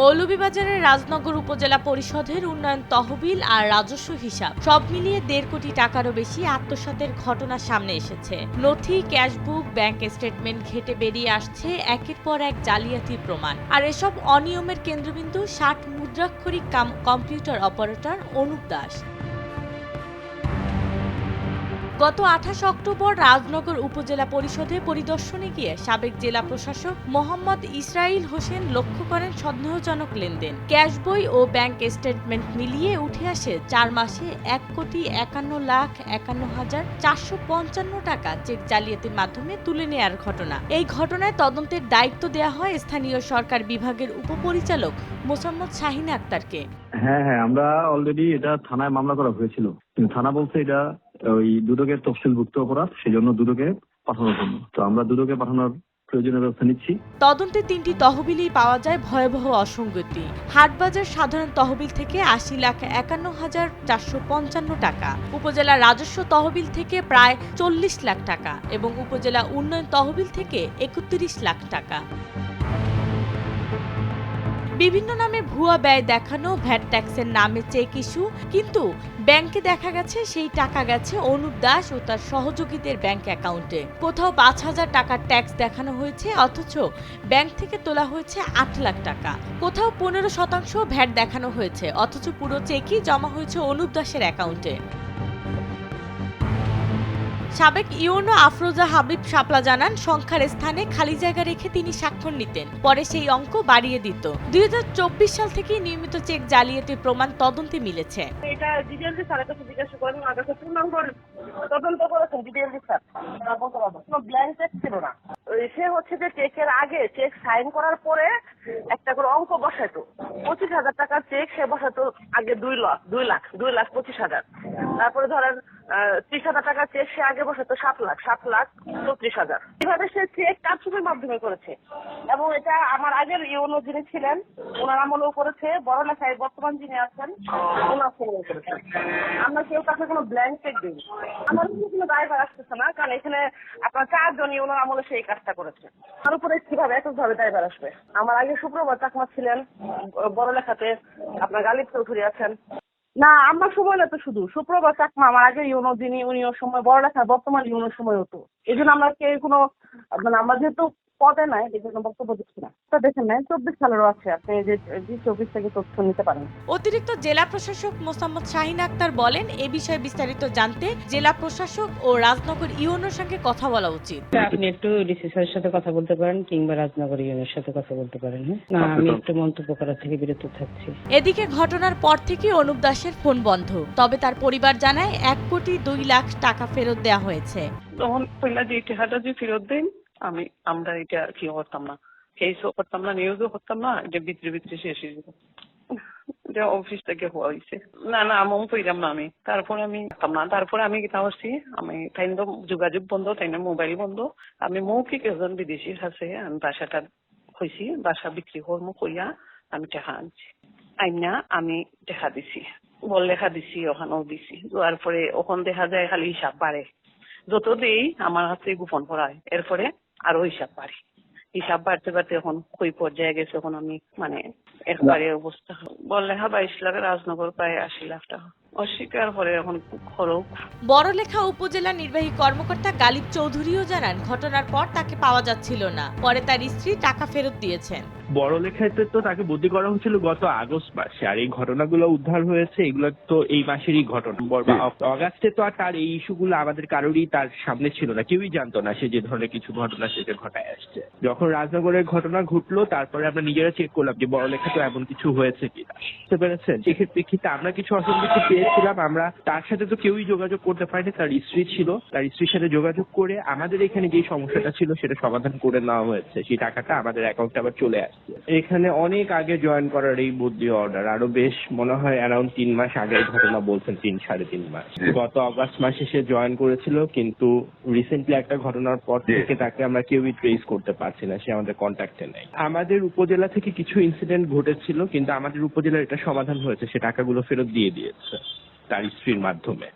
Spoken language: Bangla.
মৌলভীবাজারের রাজনগর উপজেলা পরিষদের উন্নয়ন তহবিল আর রাজস্ব হিসাব। সব মিলিয়ে দেড় কোটি টাকারও বেশি আত্মসাতের ঘটনা সামনে এসেছে। নথি, ক্যাশবুক, ব্যাংক স্টেটমেন্ট ঘেটে বেরিয়ে আসছে একের পর এক জালিয়াতির প্রমাণ। আর এসব অনিয়মের কেন্দ্রবিন্দু ষাট মুদ্রাক্ষরিক কম্পিউটার অপারেটর অনুপ দাস। গত আঠাশ অক্টোবর রাজনগর উপজেলা পরিষদে পরিদর্শনে গিয়ে সাবেক জেলা প্রশাসক মোহাম্মদ ইসরাইল হোসেন লক্ষ্য করেন সন্দেহজনক লেনদেন। ক্যাশ বই ও ব্যাংক স্টেটমেন্ট মিলিয়ে উঠে আসে চার মাসে এক কোটি একান্ন লাখ একান্ন হাজার চারশো পঞ্চান্ন টাকা চেক জালিয়াতির মাধ্যমে তুলে নেয়ার ঘটনা। এই ঘটনায় তদন্তের দায়িত্ব দেওয়া হয় স্থানীয় সরকার বিভাগের উপপরিচালক মোসাম্মদ শাহিন আক্তারকে। হ্যাঁ হ্যাঁ আমরা অলরেডি এটা থানায় মামলা করা হয়েছিল। থানা বলছে এটা ওই দুদকের তফসিলভুক্ত অপরাধ সেই জন্য দুদকে পাঠানোর জন্য। তো আমরা দুদকে পাঠানোর নিচ্ছি। তদন্তে তিনটি তহবিলই পাওয়া যায় ভয়াবহ অসঙ্গতি। হাটবাজার সাধারণ তহবিল থেকে আশি লাখ একান্ন হাজার চারশো পঞ্চান্ন টাকা, উপজেলা রাজস্ব তহবিল থেকে প্রায় চল্লিশ লাখ টাকা এবং উপজেলা উন্নয়ন তহবিল থেকে একত্রিশ লাখ টাকা। বিভিন্ন নামে ভুয়া ব্যয় দেখানো ভ্যাট ট্যাক্সের নামে চেক ইস্যু, কিন্তু ব্যাংকে দেখা গেছে সেই টাকা গেছে অনুপ দাস ও তার সহযোগীদের ব্যাংক অ্যাকাউন্টে। কোথাও পাঁচ হাজার টাকার ট্যাক্স দেখানো হয়েছে, অথচ ব্যাংক থেকে তোলা হয়েছে আট লাখ টাকা। কোথাও পনেরো শতাংশ ভ্যাট দেখানো হয়েছে, অথচ পুরো চেকই জমা হয়েছে অনুপ দাসের অ্যাকাউন্টে। সাবেক ইউনো আফরোজা হাবিব শাপলা জানান, সংখ্যার স্থানে খালি জায়গা রেখে তিনি স্বাক্ষর নিতেন। পরে সেই অঙ্ক বাড়িয়ে দিত। দুই চব্বিশ সাল থেকে নিয়মিত চেক জালিয়াতির প্রমাণ তদন্তে মিলেছে। কোনো ব্ল্যাঙ্ক ছিল না। সে হচ্ছে যে চেকের আগে চেক সাইন করার পরে একটা করে অঙ্ক বসাইতো। পঁচিশ হাজার টাকার চেক সে বসাতো আগে দুই লাখ দুই লাখ দুই লাখ পঁচিশ হাজার। তারপরে ধরেন ত্রিশ হাজার টাকার চেক সে আগে বসাতো সাত লাখ সাত লাখ চৌত্রিশ হাজার। এভাবে সে চেক কারচুপির মাধ্যমে করেছে। এবং এটা আমার আগের ইউনো যিনি ছিলেন, ওনার আমলেও করেছে, বড় লেখায় বর্তমান যিনি আছেন, ওনার ছেলেও করেছে। আমরা কেউ কাছে কোনো ব্ল্যাঙ্ক চেক দিই আমার উপরে কোনো দায়ভার আসতেছে না, কারণ এখানে আপনার চারজন ইউনোর আমলে সেই কাজটা করেছে। তার উপরে কীভাবে এককভাবে দায়ভার আসবে? আমার আগে শুক্রবার চাকমা ছিলেন, বড় লেখাতে আপনার গালিব চৌধুরী আছেন না, আমার সময় না তো শুধু। সুপ্রভা চাকমা আমার আগে ইউনো, যিনি উনিও সময় বড় লেখা বর্তমান ইউনোর সময় হতো এই জন্য আমরা কে কোনো মানে আমরা যেহেতু পদে নাই এই জন্য বক্তব্য দিচ্ছি না। তো দেখেন নাই চব্বিশ সালেরও আছে আপনি যে চব্বিশ থেকে তথ্য নিতে পারেন। অতিরিক্ত জেলা প্রশাসক মোসাম্মদ শাহিন আক্তার বলেন এ বিষয়ে বিস্তারিত জানতে জেলা প্রশাসক ও রাজনগর ইউনোর সঙ্গে কথা বলা উচিত। আপনি একটু ডিসি স্যারের সাথে কথা বলতে পারেন কিংবা রাজনগর ইউনিয়নের সাথে কথা বলতে পারেন হ্যাঁ? না আমি একটু মন্তব্য করার থেকে বিরত থাকছি। এদিকে ঘটনার পর থেকে অনুপ দাসের ফোন বন্ধ তবে তার পরিবার জানায় এক কোটি দুই লাখ টাকা ফেরত দেওয়া হয়েছে। তখন পয়লা যে টাকাটা যে ফেরত দেন। আমি, আমরা এটা কি করতাম না। কেসও করতাম না নিউজও করতাম না এটা ভিতরে ভিতরে শেষ হয়ে যেত এটা অফিস থেকে হওয়া হয়েছে। না না আমও কইলাম না আমি। তারপর আমি করতাম না। তারপরে আমি কিতা করছি, আমি তাই যোগাযোগ বন্ধ তাই মোবাইল বন্ধ। আমি মৌখিক একজন বিদেশির কাছে আমি বাসাটা হয়েছি বাসা বিক্রি করব কইয়া আমি টাকা আনছি। আইনা আমি দেখা দিছি। বল লেখা দিছি, ওখানেও দিছি। দেওয়ার পরে ওখান দেখা যায় খালি হিসাব বাড়ে। যত দেই আমার কাছে গোপন করায় এরপরে আরও হিসাব বাড়ে। হিসাব বাড়তে বাড়তে এখন কই পর্যায়ে গেছে এখন আমি মানে একবারে অবস্থা বললে লেখা বাইশ লাখ রাজনগর প্রায় আশি লাখ টাকা। অস্বীকার করে এখন খুব খরচ। বড়লেখা উপজেলা নির্বাহী কর্মকর্তা গালিব চৌধুরীও জানান ঘটনার পর তাকে পাওয়া যাচ্ছিল না। পরে তার স্ত্রী টাকা ফেরত দিয়েছেন। বড় লেখাতে তো তাকে বদলি করা হয়েছিল গত আগস্ট মাসে। আর এই ঘটনাগুলো উদ্ধার হয়েছে এগুলো তো এই মাসেরই ঘটনা। অগাস্টে তো আর তার এই ইস্যুগুলো আমাদের কারোরই তার সামনে ছিল না। কেউই জানতো না সে যে ধরনের কিছু ঘটনা সেটা ঘটায় আসছে। যখন রাজনগরের ঘটনা ঘটলো তারপরে আমরা নিজেরা চেক করলাম যে বড় লেখা তো এমন কিছু হয়েছে কিনা। বুঝতে পেরেছেন? সেক্ষেত্রে প্রেক্ষিতে আমরা কিছু অসুবিধা পেয়েছিলাম। আমরা তার সাথে তো কেউই যোগাযোগ করতে পারিনি তার স্ত্রী ছিল। তার স্ত্রীর সাথে যোগাযোগ করে আমাদের এখানে যে সমস্যাটা ছিল সেটা সমাধান করে নেওয়া হয়েছে। সেই টাকাটা আমাদের অ্যাকাউন্টে আবার চলে আসছে। এখানে অনেক আগে জয়েন করার এই বুদ্ধি অর্ডার আরও বেশ মনে হয় অ্যারাউন্ড তিন মাস আগে ঘটনা বলছেন তিন সাড়ে তিন মাস। গত অগস্ট মাসে সে জয়েন করেছিল কিন্তু রিসেন্টলি একটা ঘটনার পর থেকে তাকে আমরা কেউই ট্রেস করতে পারছি না সে আমাদের কন্ট্যাক্টে নেই। আমাদের উপজেলা থেকে কিছু ইনসিডেন্ট ঘটেছিল কিন্তু আমাদের উপজেলার এটা সমাধান হয়েছে সে টাকাগুলো ফেরত দিয়ে দিয়েছে তার স্ত্রীর মাধ্যমে।